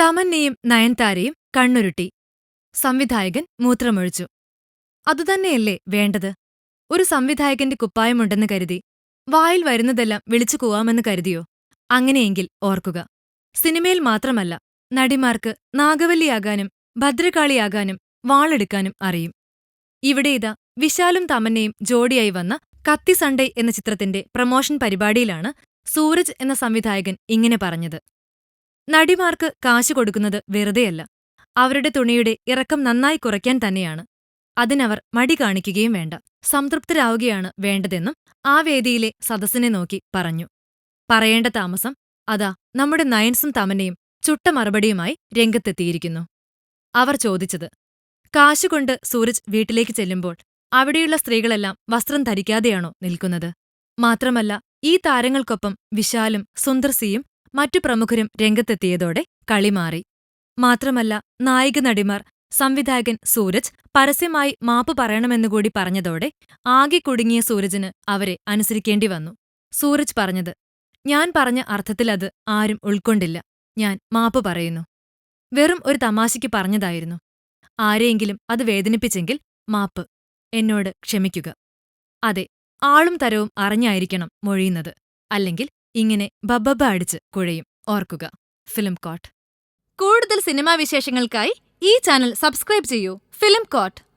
തമന്നയും നയൻതാരയും കണ്ണുരുട്ടി. സംവിധായകൻ മൂത്രമൊഴിച്ചു. അതുതന്നെയല്ലേ വേണ്ടത്? ഒരു സംവിധായകന്റെ കുപ്പായമുണ്ടെന്ന് കരുതി വായിൽ വരുന്നതെല്ലാം വിളിച്ചു കൂവാമെന്ന് കരുതിയോ? അങ്ങനെയെങ്കിൽ ഓർക്കുക. സിനിമയിൽ മാത്രമല്ല നടിമാർക്ക് നാഗവല്ലിയാകാനും ഭദ്രകാളിയാകാനും വാളെടുക്കാനും അറിയും. ഇവിടെ ഇതാ വിശാലും തമന്നയും ജോഡിയായി വന്ന കത്തി സൺഡേ എന്ന ചിത്രത്തിന്റെ പ്രമോഷൻ പരിപാടിയിലാണ് സൂരജ് എന്ന സംവിധായകൻ ഇങ്ങനെ പറഞ്ഞത്. നടിമാർക്ക് കാശ് കൊടുക്കുന്നത് വെറുതെയല്ല. അവരുടെ തുണിയുടെ ഇറക്കം നന്നായി കുറയ്ക്കാൻ തന്നെയാണ്. അതിനവർ മടി കാണിക്കുകയും വേണ്ട. സംതൃപ്തരാവുകയാണ് വേണ്ടതെന്നും ആ വേദിയിലെ സദസ്സിനെ നോക്കി പറഞ്ഞു. പറയേണ്ട താമസം അതാ നമ്മുടെ നയൻസും തമനെയും ചുട്ട മറുപടിയുമായി രംഗത്തെത്തിയിരിക്കുന്നു. അവർ ചോദിച്ചത് കാശുകൊണ്ട് സൂരജ് വീട്ടിലേക്ക് ചെല്ലുമ്പോൾ അവിടെയുള്ള സ്ത്രീകളെല്ലാം വസ്ത്രം ധരിക്കാതെയാണോ നിൽക്കുന്നത്? മാത്രമല്ല ഈ താരങ്ങൾക്കൊപ്പം വിശാലും സുന്ദർസിയും മറ്റു പ്രമുഖരും രംഗത്തെത്തിയതോടെ കളി മാറി. മാത്രമല്ല നായിക നടിമാർ സംവിധായകൻ സൂരജ് പരസ്യമായി മാപ്പ് പറയണമെന്നുകൂടി പറഞ്ഞതോടെ ആകെ കുടുങ്ങിയ സൂരജിന് അവരെ അനുസരിക്കേണ്ടി വന്നു. സൂരജ് പറഞ്ഞത് ഞാൻ പറഞ്ഞ അർത്ഥത്തിലത് ആരും ഉൾക്കൊണ്ടില്ല. ഞാൻ മാപ്പ് പറയുന്നു. വെറും ഒരു തമാശയ്ക്ക് പറഞ്ഞതായിരുന്നു. ആരെയെങ്കിലും അത് വേദനിപ്പിച്ചെങ്കിൽ മാപ്പ്. എന്നോട് ക്ഷമിക്കുക. അതെ ആളും തരവും അറിഞ്ഞായിരിക്കണം മൊഴിയുന്നത്. അല്ലെങ്കിൽ ഇങ്ങനെ ബബബ അടിച്ച് കുഴയും. ഓർക്കുക. Film coat. കൂടുതൽ സിനിമാ വിശേഷങ്ങൾക്കായി ഈ ചാനൽ സബ്സ്ക്രൈബ് ചെയ്യൂ. Film coat.